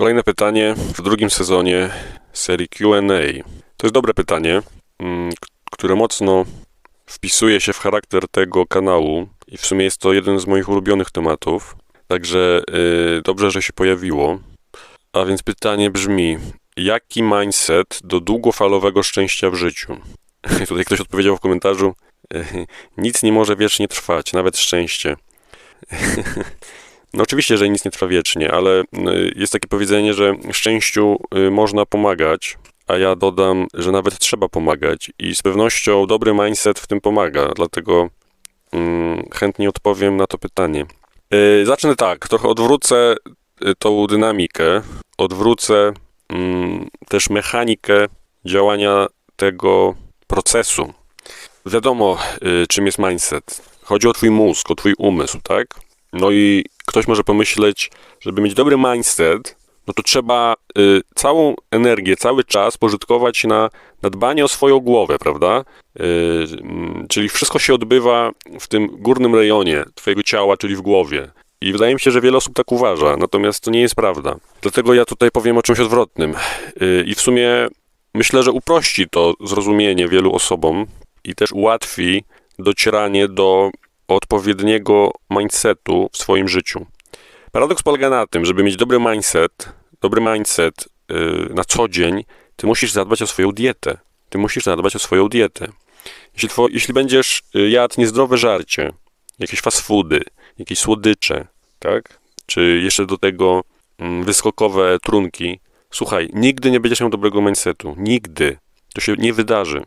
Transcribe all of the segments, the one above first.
Kolejne pytanie w drugim sezonie serii QA. To jest dobre pytanie, mm, które mocno wpisuje się w charakter tego kanału i w sumie jest to jeden z moich ulubionych tematów. Także yy, dobrze, że się pojawiło. A więc pytanie brzmi: jaki mindset do długofalowego szczęścia w życiu? Tutaj ktoś odpowiedział w komentarzu: yy, nic nie może wiecznie trwać, nawet szczęście. No oczywiście, że nic nie trwa wiecznie, ale y, jest takie powiedzenie, że szczęściu y, można pomagać, a ja dodam, że nawet trzeba pomagać i z pewnością dobry mindset w tym pomaga, dlatego mm, chętnie odpowiem na to pytanie. Y, Zacznę tak, trochę odwrócę y, tą dynamikę, odwrócę mm, też mechanikę działania tego procesu. Wiadomo, y, czym jest mindset. Chodzi o twój mózg, o twój umysł, tak? No i ktoś może pomyśleć, żeby mieć dobry mindset, no to trzeba y, całą energię, cały czas pożytkować na, na dbanie o swoją głowę, prawda? Y, mm, czyli wszystko się odbywa w tym górnym rejonie twojego ciała, czyli w głowie. I wydaje mi się, że wiele osób tak uważa, natomiast to nie jest prawda. Dlatego ja tutaj powiem o czymś odwrotnym. Y, I w sumie myślę, że uprości to zrozumienie wielu osobom i też ułatwi docieranie do odpowiedniego mindsetu w swoim życiu. Paradoks polega na tym, żeby mieć dobry mindset, dobry mindset yy, na co dzień, ty musisz zadbać o swoją dietę. Ty musisz zadbać o swoją dietę. Jeśli, two, jeśli będziesz y, jadł niezdrowe żarcie, jakieś fast foody, jakieś słodycze, tak? Czy jeszcze do tego mm, wyskokowe trunki, słuchaj, nigdy nie będziesz miał dobrego mindsetu. Nigdy. To się nie wydarzy.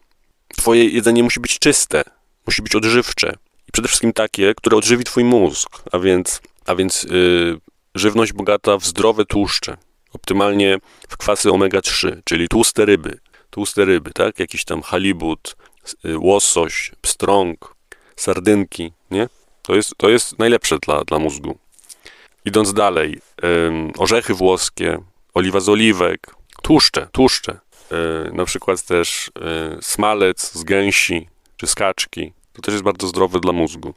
Twoje jedzenie musi być czyste, musi być odżywcze. Przede wszystkim takie, które odżywi twój mózg, a więc, a więc yy, żywność bogata w zdrowe tłuszcze, optymalnie w kwasy omega-3, czyli tłuste ryby. Tłuste ryby, tak? Jakiś tam halibut, yy, łosoś, pstrąg, sardynki, nie? To jest, to jest najlepsze dla, dla mózgu. Idąc dalej, ym, orzechy włoskie, oliwa z oliwek, tłuszcze, tłuszcze. Yy, na przykład też yy, smalec z gęsi czy z kaczki. To też jest bardzo zdrowe dla mózgu.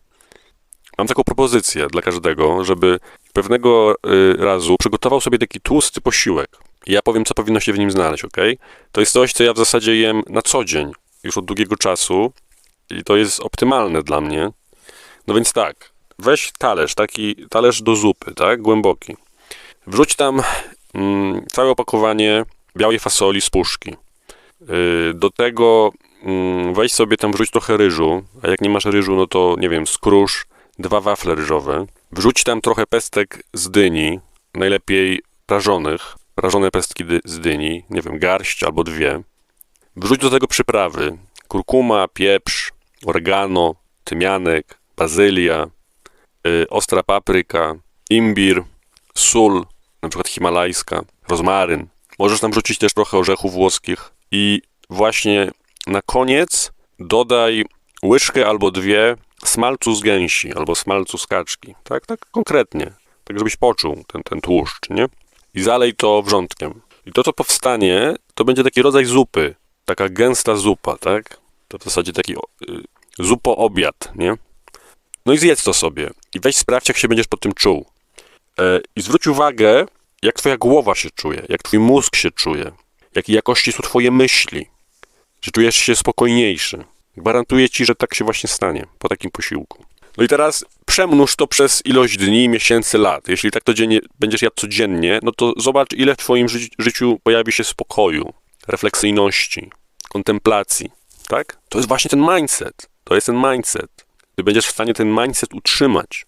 Mam taką propozycję dla każdego, żeby pewnego y, razu przygotował sobie taki tłusty posiłek. Ja powiem, co powinno się w nim znaleźć, ok? To jest coś, co ja w zasadzie jem na co dzień, już od długiego czasu i to jest optymalne dla mnie. No więc tak, weź talerz, taki talerz do zupy, tak, głęboki. Wrzuć tam mm, całe opakowanie białej fasoli z puszki. Y, do tego weź sobie tam wrzuć trochę ryżu, a jak nie masz ryżu, no to nie wiem, skrusz dwa wafle ryżowe. Wrzuć tam trochę pestek z dyni, najlepiej prażonych, prażone pestki dy, z dyni, nie wiem, garść albo dwie. Wrzuć do tego przyprawy, kurkuma, pieprz, oregano, tymianek, bazylia, y, ostra papryka, imbir, sól, na przykład himalajska, rozmaryn. Możesz tam wrzucić też trochę orzechów włoskich i właśnie na koniec dodaj łyżkę albo dwie smalcu z gęsi albo smalcu z kaczki. Tak, tak konkretnie. Tak, żebyś poczuł ten, ten tłuszcz, nie? I zalej to wrzątkiem. I to, co powstanie, to będzie taki rodzaj zupy. Taka gęsta zupa, tak? To w zasadzie taki y, zupo-obiad, nie? No i zjedz to sobie. I weź sprawdź, jak się będziesz po tym czuł. E, I zwróć uwagę, jak twoja głowa się czuje, jak twój mózg się czuje, jakiej jakości są twoje myśli, że czujesz się spokojniejszy. Gwarantuję ci, że tak się właśnie stanie po takim posiłku. No i teraz przemnóż to przez ilość dni, miesięcy, lat. Jeśli tak to dziennie, będziesz jadł codziennie, no to zobacz, ile w twoim ży- życiu pojawi się spokoju, refleksyjności, kontemplacji. Tak? To jest właśnie ten mindset. To jest ten mindset. Ty będziesz w stanie ten mindset utrzymać.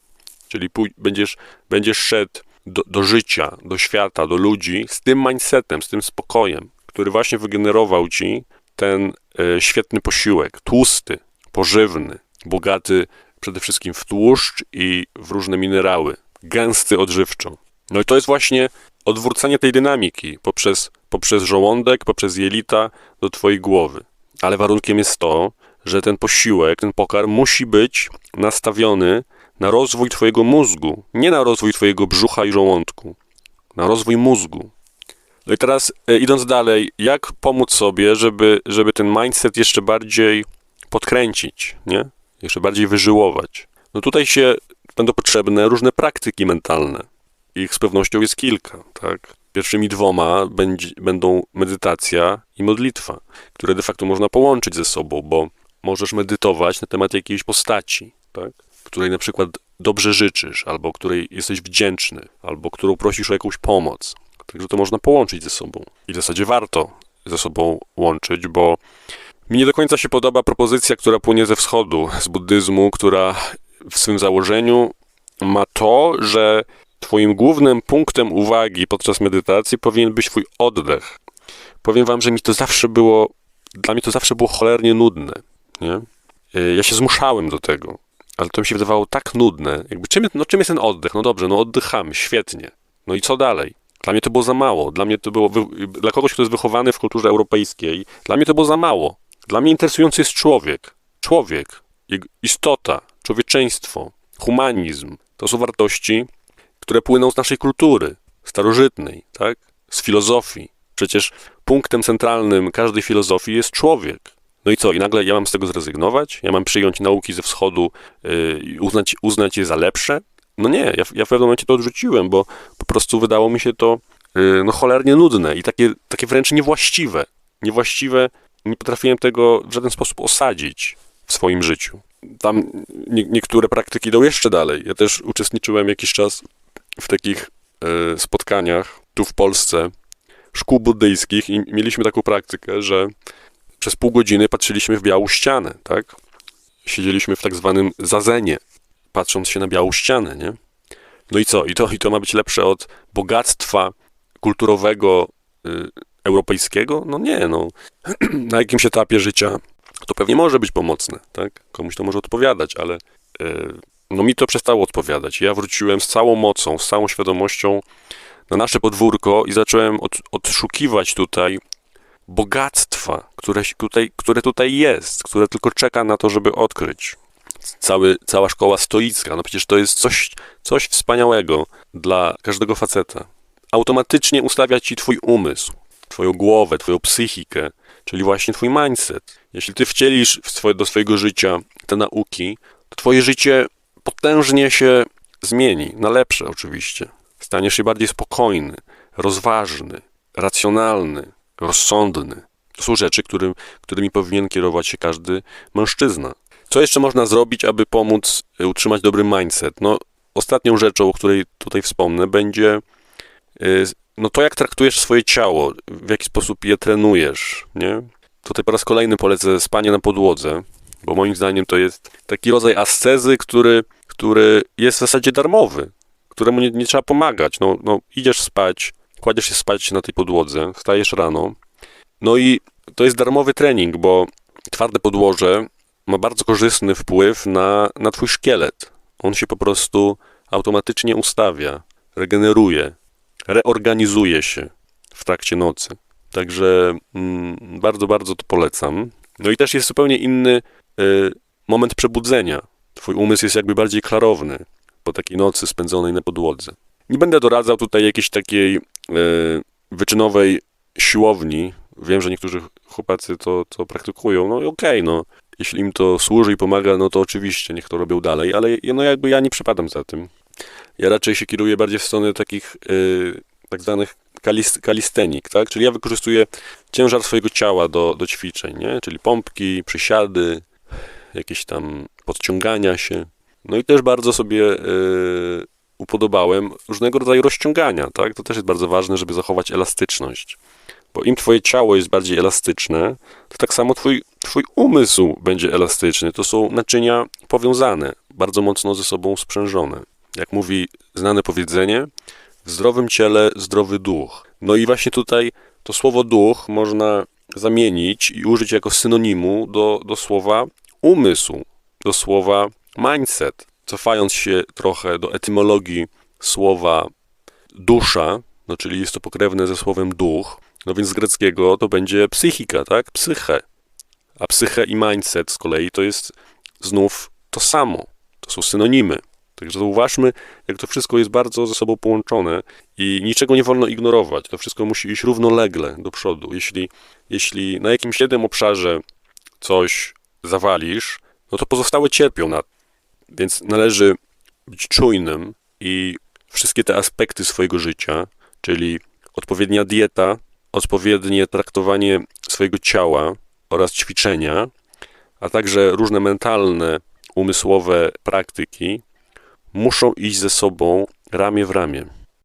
Czyli będziesz, będziesz szedł do, do życia, do świata, do ludzi z tym mindsetem, z tym spokojem, który właśnie wygenerował ci ten e, świetny posiłek, tłusty, pożywny, bogaty przede wszystkim w tłuszcz i w różne minerały, gęsty odżywczo. No i to jest właśnie odwrócenie tej dynamiki poprzez, poprzez żołądek, poprzez jelita do twojej głowy. Ale warunkiem jest to, że ten posiłek, ten pokarm musi być nastawiony na rozwój twojego mózgu, nie na rozwój twojego brzucha i żołądku, na rozwój mózgu. No i teraz e, idąc dalej, jak pomóc sobie, żeby, żeby ten mindset jeszcze bardziej podkręcić, nie? Jeszcze bardziej wyżyłować. No tutaj się będą potrzebne różne praktyki mentalne. Ich z pewnością jest kilka, tak? Pierwszymi dwoma będzie, będą medytacja i modlitwa, które de facto można połączyć ze sobą, bo możesz medytować na temat jakiejś postaci, tak? której na przykład dobrze życzysz, albo której jesteś wdzięczny, albo którą prosisz o jakąś pomoc. Także to można połączyć ze sobą. I w zasadzie warto ze sobą łączyć, bo mi nie do końca się podoba propozycja, która płynie ze wschodu, z buddyzmu, która w swym założeniu ma to, że Twoim głównym punktem uwagi podczas medytacji powinien być Twój oddech. Powiem Wam, że mi to zawsze było, dla mnie to zawsze było cholernie nudne. Nie? Y, Ja się zmuszałem do tego, ale to mi się wydawało tak nudne. Jakby czym, no, czym jest ten oddech? No dobrze, no oddychamy, świetnie. No i co dalej? Dla mnie to było za mało. Dla mnie to było, dla kogoś, kto jest wychowany w kulturze europejskiej, dla mnie to było za mało. Dla mnie interesujący jest człowiek. Człowiek, istota, człowieczeństwo, humanizm. To są wartości, które płyną z naszej kultury starożytnej, tak? Z filozofii. Przecież punktem centralnym każdej filozofii jest człowiek. No i co? I nagle ja mam z tego zrezygnować? Ja mam przyjąć nauki ze wschodu yy, i uznać, uznać je za lepsze? No nie, ja, w- ja w pewnym momencie to odrzuciłem, bo po prostu wydało mi się to yy, no cholernie nudne i takie, takie wręcz niewłaściwe. Niewłaściwe, nie potrafiłem tego w żaden sposób osadzić w swoim życiu. Tam nie, niektóre praktyki idą jeszcze dalej. Ja też uczestniczyłem jakiś czas w takich e, spotkaniach tu w Polsce szkół buddyjskich i mieliśmy taką praktykę, że przez pół godziny patrzyliśmy w białą ścianę, tak? Siedzieliśmy w tak zwanym zazenie, patrząc się na białą ścianę, nie? No i co? I to, i to ma być lepsze od bogactwa kulturowego y, europejskiego? No nie, no. na jakimś etapie życia to pewnie może być pomocne, tak? Komuś to może odpowiadać, ale y, no mi to przestało odpowiadać. Ja wróciłem z całą mocą, z całą świadomością na nasze podwórko i zacząłem od, odszukiwać tutaj bogactwa, które, tutaj, które tutaj jest, które tylko czeka na to, żeby odkryć. Cały, cała szkoła stoicka, no przecież to jest coś, coś wspaniałego dla każdego faceta. Automatycznie ustawia ci twój umysł, twoją głowę, twoją psychikę, czyli właśnie twój mindset. Jeśli ty wcielisz swoje, do swojego życia te nauki, to twoje życie potężnie się zmieni, na lepsze oczywiście. Staniesz się bardziej spokojny, rozważny, racjonalny, rozsądny. To są rzeczy, którym, którymi powinien kierować się każdy mężczyzna. Co jeszcze można zrobić, aby pomóc y, utrzymać dobry mindset? No, ostatnią rzeczą, o której tutaj wspomnę, będzie y, no to, jak traktujesz swoje ciało, w jaki sposób je trenujesz, nie? Tutaj po raz kolejny polecę spanie na podłodze, bo moim zdaniem to jest taki rodzaj ascezy, który, który jest w zasadzie darmowy, któremu nie, nie trzeba pomagać. No, no, idziesz spać, kładziesz się spać na tej podłodze, wstajesz rano, no i to jest darmowy trening, bo twarde podłoże ma bardzo korzystny wpływ na, na twój szkielet. On się po prostu automatycznie ustawia, regeneruje, reorganizuje się w trakcie nocy. Także mm, bardzo, bardzo to polecam. No i też jest zupełnie inny y, moment przebudzenia. Twój umysł jest jakby bardziej klarowny po takiej nocy spędzonej na podłodze. Nie będę doradzał tutaj jakiejś takiej y, wyczynowej siłowni. Wiem, że niektórzy chłopacy to, to praktykują. No i okej, no. Jeśli im to służy i pomaga, no to oczywiście niech to robią dalej, ale no jakby ja nie przepadam za tym. Ja raczej się kieruję bardziej w stronę takich y, tak zwanych kalis, kalistenik, tak? Czyli ja wykorzystuję ciężar swojego ciała do, do ćwiczeń, nie? Czyli pompki, przysiady, jakieś tam podciągania się. No i też bardzo sobie y, upodobałem różnego rodzaju rozciągania, tak? To też jest bardzo ważne, żeby zachować elastyczność. Bo im twoje ciało jest bardziej elastyczne, to tak samo twój, twój umysł będzie elastyczny. To są naczynia powiązane, bardzo mocno ze sobą sprzężone. Jak mówi znane powiedzenie, w zdrowym ciele zdrowy duch. No i właśnie tutaj to słowo duch można zamienić i użyć jako synonimu do, do słowa umysł, do słowa mindset. Cofając się trochę do etymologii słowa dusza, no czyli jest to pokrewne ze słowem duch, no więc z greckiego to będzie psychika, tak? Psyche. A psyche i mindset z kolei to jest znów to samo. To są synonimy. Także zauważmy, jak to wszystko jest bardzo ze sobą połączone i niczego nie wolno ignorować. To wszystko musi iść równolegle do przodu. Jeśli, jeśli na jakimś jednym obszarze coś zawalisz, no to pozostałe cierpią na Więc należy być czujnym i wszystkie te aspekty swojego życia, czyli odpowiednia dieta, odpowiednie traktowanie swojego ciała oraz ćwiczenia, a także różne mentalne, umysłowe praktyki muszą iść ze sobą ramię w ramię.